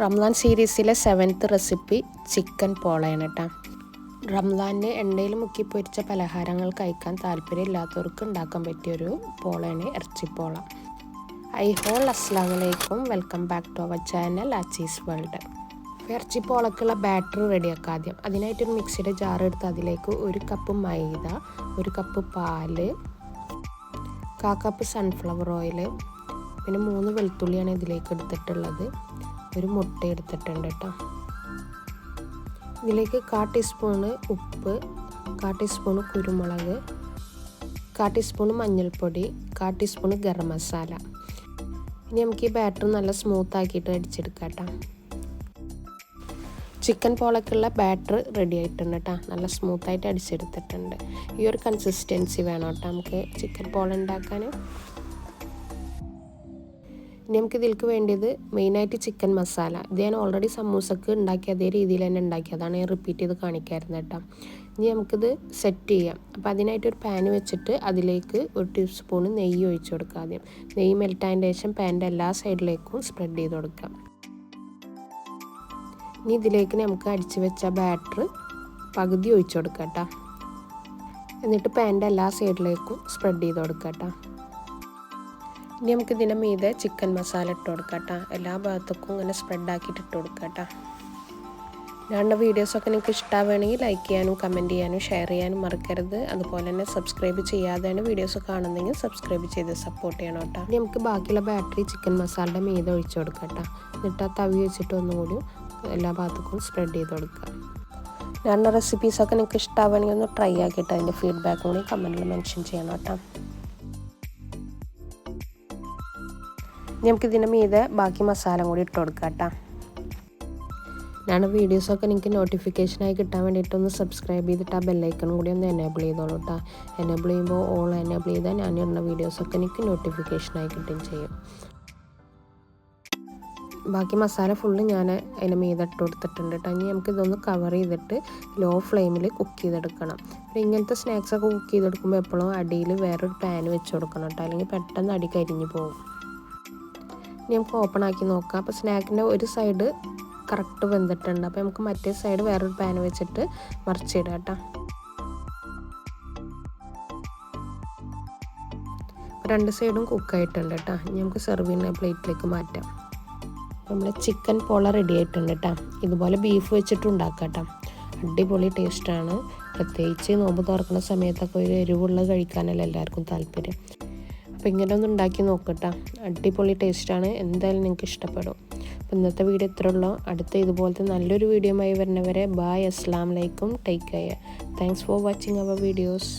റംലാൻ സീരീസിലെ seventh recipe chicken പോളയാണ് കേട്ടോ റംലാനിന് എണ്ണയിൽ മുക്കി പൊരിച്ച പലഹാരങ്ങൾ കഴിക്കാൻ താല്പര്യമില്ലാത്തവർക്ക് ഉണ്ടാക്കാൻ പറ്റിയൊരു പോളയാണ് ഇറച്ചിപ്പോള ഐ ഹോൾ അസ്ലാം വലൈക്കും welcome back to our channel Achees world. ഇറച്ചിപ്പോളക്കുള്ള batter റെഡിയാക്കാം ആദ്യം. അതിനായിട്ടൊരു മിക്സിയുടെ ജാർ എടുത്ത് അതിലേക്ക് ഒരു കപ്പ് മൈദ ഒരു കപ്പ് പാൽ കാ കപ്പ് സൺഫ്ലവർ ഓയിൽ പിന്നെ മൂന്ന് വെളുത്തുള്ളിയാണ് ഇതിലേക്ക് എടുത്തിട്ടുള്ളത്. ഒരു മുട്ട എടുത്തിട്ടുണ്ട് കേട്ടോ. ഇതിലേക്ക് കാ ടീസ്പൂണ് ഉപ്പ് കാ ടീസ്പൂണ് കുരുമുളക് കാ ടീസ്പൂണ് മഞ്ഞൾപ്പൊടി കാ ടീസ്പൂണ് ഗരം മസാല. ഇനി നമുക്ക് ഈ ബാറ്റർ നല്ല സ്മൂത്ത് ആക്കിയിട്ട് അടിച്ചെടുക്കാം കേട്ടോ. ചിക്കൻ പോളക്കുള്ള ബാറ്റർ റെഡി ആയിട്ടുണ്ട് കേട്ടോ. നല്ല സ്മൂത്തായിട്ട് അടിച്ചെടുത്തിട്ടുണ്ട്. ഈ ഒരു കൺസിസ്റ്റൻസി വേണം കേട്ടോ നമുക്ക് ചിക്കൻ പോള ഉണ്ടാക്കാൻ ഇനി നമുക്ക് ഇതിലേക്ക് വേണ്ടത് മെയിനായിട്ട് ചിക്കൻ മസാല ഇത് ഞാൻ ഓൾറെഡി സമൂസക്ക് ഉണ്ടാക്കിയ അതേ രീതിയിൽ തന്നെ ഉണ്ടാക്കി. അതാണ് ഞാൻ റിപ്പീറ്റ് ചെയ്ത് കാണിക്കായിരുന്നു കേട്ടോ. ഇനി നമുക്കിത് സെറ്റ് ചെയ്യാം. അപ്പോൾ അതിനായിട്ട് ഒരു പാൻ വെച്ചിട്ട് അതിലേക്ക് ഒരു ടീസ്പൂൺ നെയ്യ് ഒഴിച്ച് കൊടുക്കുക ആദ്യം. നെയ്യ് മെൽറ്റായതിന്റെ ശേഷം പാന്റെ എല്ലാ സൈഡിലേക്കും സ്പ്രെഡ് ചെയ്ത് കൊടുക്കാം ഇനി ഇതിലേക്ക് നമുക്ക് അടിച്ച് വെച്ച ബാറ്റർ പകുതി ഒഴിച്ചു കൊടുക്കാം കേട്ടോ. എന്നിട്ട് പാന്റെ എല്ലാ സൈഡിലേക്കും സ്പ്രെഡ് ചെയ്ത് കൊടുക്കാം കേട്ടോ. ഇനി നമുക്ക് ഇതിന്റെ മീതെ ചിക്കൻ മസാല ഇട്ട് കൊടുക്കാം എല്ലാ ഭാഗത്തേക്കും ഇങ്ങനെ സ്പ്രെഡ് ആക്കിയിട്ട് ഇട്ട് കൊടുക്കാം ഞാനുള്ള വീഡിയോസൊക്കെ നിങ്ങൾക്ക് ഇഷ്ടമാവുകയാണെങ്കിൽ ലൈക്ക് ചെയ്യാനും കമന്റ് ചെയ്യാനും ഷെയർ ചെയ്യാനും മറക്കരുത്. അതുപോലെ തന്നെ സബ്സ്ക്രൈബ് ചെയ്യാതെയാണ് വീഡിയോസ് കാണുന്നെങ്കിൽ സബ്സ്ക്രൈബ് ചെയ്ത് സപ്പോർട്ട് ചെയ്യണം കേട്ടോ. ഇനി നമുക്ക് ബാക്കിയുള്ള ബാറ്ററി ചിക്കൻ മസാലയുടെ മീതെ ഒഴിച്ചു കൊടുക്കാം കേട്ടോ. എന്നിട്ട് ആ തവി വെച്ചിട്ട് ഒന്നുകൂടി എല്ലാ ഭാഗത്തേക്കും സ്പ്രെഡ് ചെയ്ത് കൊടുക്കുക ഞാനുള്ള റെസിപ്പീസൊക്കെ നിങ്ങൾക്ക് ഇഷ്ടമാവുകയാണെങ്കിൽ ഒന്ന് ട്രൈ ആക്കിയിട്ട് അതിന്റെ ഫീഡ്ബാക്കും കൂടി കമന്റിൽ മെൻഷൻ ചെയ്യണം കേട്ടോ. നമുക്ക് ഇതിന്റെ മീതെ ബാക്കി മസാല കൂടി ഇട്ട് കൊടുക്കാം കേട്ടോ ഞാൻ വീഡിയോസൊക്കെ നിങ്ങൾക്ക് നോട്ടിഫിക്കേഷനായി കിട്ടാൻ വേണ്ടിയിട്ട് ഒന്ന് സബ്സ്ക്രൈബ് ചെയ്തിട്ട് ആ ബെല്ലൈക്കൺ കൂടി ഒന്ന് എനേബിൾ ചെയ്തോളൂ കേട്ടോ എനേബിൾ ചെയ്യുമ്പോൾ ഓൾ എനേബിൾ ചെയ്താൽ ഞാൻ ഇടുന്ന വീഡിയോസൊക്കെ എനിക്ക് നോട്ടിഫിക്കേഷനായി കിട്ടുകയും ചെയ്യും. ബാക്കി മസാല ഫുള്ള് ഞാൻ അതിന് മീതിട്ട് കൊടുത്തിട്ടുണ്ട് കേട്ടോ ഇനി നമുക്ക് ഇതൊന്ന് കവർ ചെയ്തിട്ട് ലോ ഫ്ലെയിമിൽ കുക്ക് ചെയ്തെടുക്കണം. പിന്നെ ഇങ്ങനത്തെ സ്നാക്സൊക്കെ കുക്ക് ചെയ്തെടുക്കുമ്പോൾ എപ്പോഴും അടിയിൽ വേറൊരു പാൻ വെച്ച് കൊടുക്കണം കേട്ടോ അല്ലെങ്കിൽ പെട്ടെന്ന് അടി കരിഞ്ഞു പോകും. ഇനി നമുക്ക് ഓപ്പൺ ആക്കി നോക്കാം. അപ്പോൾ സ്നാക്കിന്റെ ഒരു സൈഡ് കറക്റ്റ് വെന്തിട്ടുണ്ട്. അപ്പോൾ നമുക്ക് മറ്റേ സൈഡ് വേറൊരു പാൻ വെച്ചിട്ട് മറിച്ചിടാം കേട്ടോ രണ്ട് സൈഡും കുക്കായിട്ടുണ്ട് കേട്ടോ ഇനി നമുക്ക് സെർവ് ചെയ്യുന്ന പ്ലേറ്റിലേക്ക് മാറ്റാം. നമ്മുടെ ചിക്കൻ പോള റെഡി ആയിട്ടുണ്ട് കേട്ടോ ഇതുപോലെ ബീഫ് വെച്ചിട്ട് ഉണ്ടാക്കാം കേട്ടോ അടിപൊളി ടേസ്റ്റാണ് പ്രത്യേകിച്ച് നോമ്പ് തുറക്കുന്ന സമയത്തൊക്കെ ഒരു എരിവുള്ള കഴിക്കാനല്ല എല്ലാവർക്കും താല്പര്യം. അപ്പോൾ ഇങ്ങനെ ഒന്ന് ഉണ്ടാക്കി നോക്കട്ടോ. അടിപൊളി ടേസ്റ്റാണ് എന്തായാലും നിങ്ങൾക്ക് ഇഷ്ടപ്പെടും. അപ്പോൾ ഇന്നത്തെ വീഡിയോ ഇത്ര ഉള്ളൂ. അടുത്ത ഇതുപോലത്തെ നല്ലൊരു വീഡിയോയുമായി വരുന്നവരെ ബായ് അസ്ലാം ലൈക്കും take care thanks for watching our videos